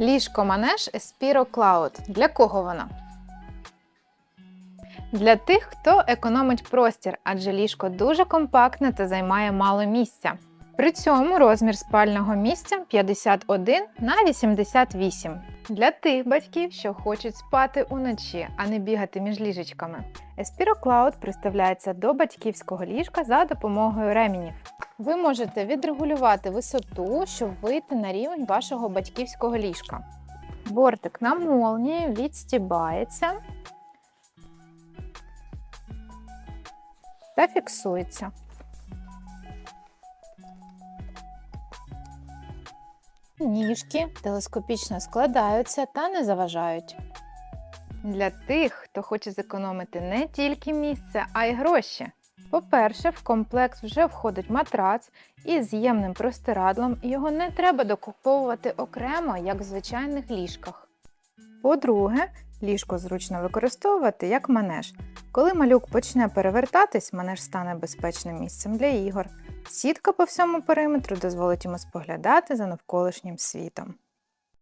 Ліжко манеж Espiro Cloud. Для кого вона? Для тих, хто економить простір, адже ліжко дуже компактне та займає мало місця. При цьому розмір спального місця 51 на 88. Для тих батьків, що хочуть спати уночі, а не бігати між ліжечками. Espiro Cloud приставляється до батьківського ліжка за допомогою ременів. Ви можете відрегулювати висоту, щоб вийти на рівень вашого батьківського ліжка. Бортик на молнії відстібається та фіксується. Ніжки телескопічно складаються та не заважають. Для тих, хто хоче зекономити не тільки місце, а й гроші. По-перше, в комплект вже входить матрац із з'ємним простирадлом, і його не треба докуповувати окремо, як в звичайних ліжках. По-друге, ліжко зручно використовувати як манеж. Коли малюк почне перевертатись, манеж стане безпечним місцем для ігор. Сітка по всьому периметру дозволить йому споглядати за навколишнім світом.